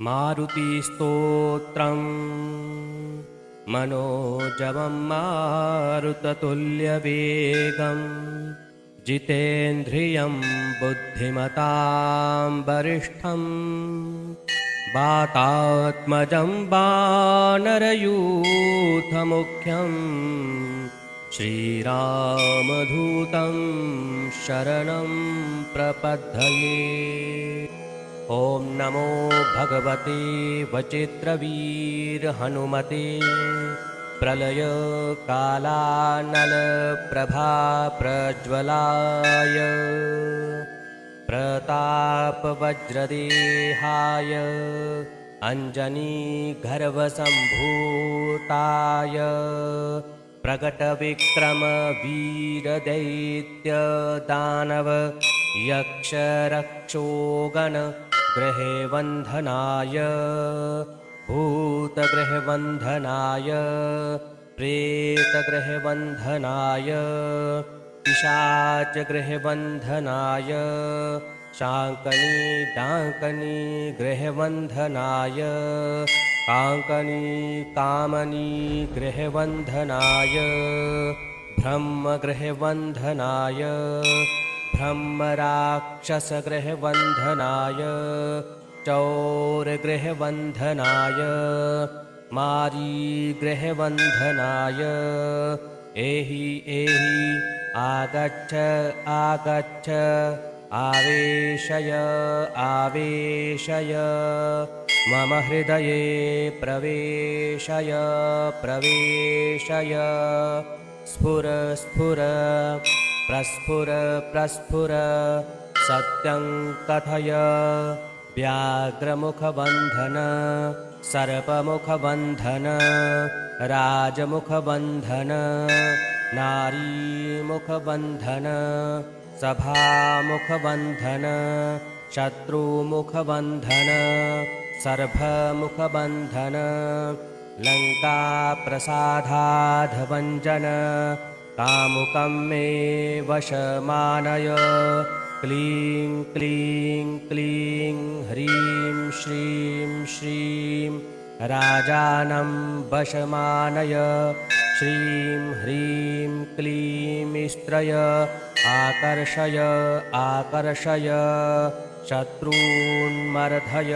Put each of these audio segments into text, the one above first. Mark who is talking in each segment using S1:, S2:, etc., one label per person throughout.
S1: मारुतिस्तोत्रम् मनोजवं मारुततुल्यवेगम्। जितेन्द्रियं बुद्धिमतां वरिष्ठम् वातात्मजं वानरयूथमुख्यम्। श्रीरामधूतं शरणं प्रपद्धये ॐ नमो भगवते वचित्रवीरहनुमते प्रलयकालानलप्रभाप्रज्वलाय प्रतापवज्रदेहाय अञ्जनीगर्भसम्भूताय प्रकटविक्रमवीरदैत्यदानव यक्षरक्षोगण गृहवन्धनाय भूतगृहवन्धनाय प्रेतगृहवन्धनाय पिशाचगृहवन्धनाय शाङ्कनी डाङ्कनी गृहवन्धनाय काङ्कनी कामनी गृहवन्धनाय ब्रह्मगृहवन्धनाय ब्रह्मराक्षसगृहवन्धनाय चौरगृहवन्धनाय मारीगृहवन्धनाय। एहि एहि आगच्छ आगच्छ आवेशय आवेशय। मम हृदये प्रवेशय प्रवेशय। स्फुर स्फुर प्रस्फुर प्रस्फुर सत्यं कथय। व्याघ्रमुखबन्धन सर्पमुखबन्धन राजमुखबन्धन नारीमुखबन्धन सभामुखबन्धन शत्रुमुखबन्धन सर्भमुखबन्धन लङ्काप्रसादाधभञ्जन कामुकं मे वशमानय। क्लीं क्लीं क्लीं ह्रीं श्रीं श्रीं राजानं वशमानय। श्रीं ह्रीं क्लीं स्त्रय आकर्षय आकर्षय। शत्रून्मर्धय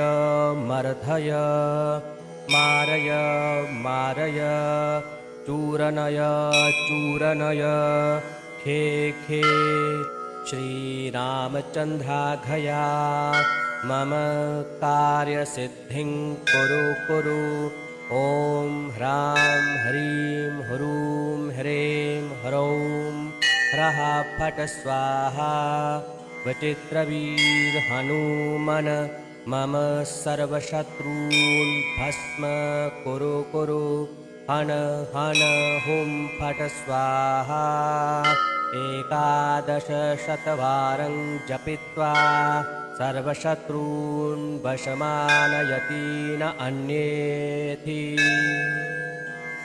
S1: मर्धय। मारय मारय चूरनय चूरनय। खे खे श्रीरामचन्द्राघया मम कार्यसिद्धिं कुरु कुरु। ॐ ह्रां ह्रीं ह्रूं ह्रीं ह्रौं। ह्रः फट् स्वाहा। वचित्रवीर्हनुमन मम सर्वशत्रून् भस्म कुरु कुरु हन हन हुं फट् स्वाहा। एकादशशतवारं जपित्वा सर्वशत्रून् वशमानयति न अन्येति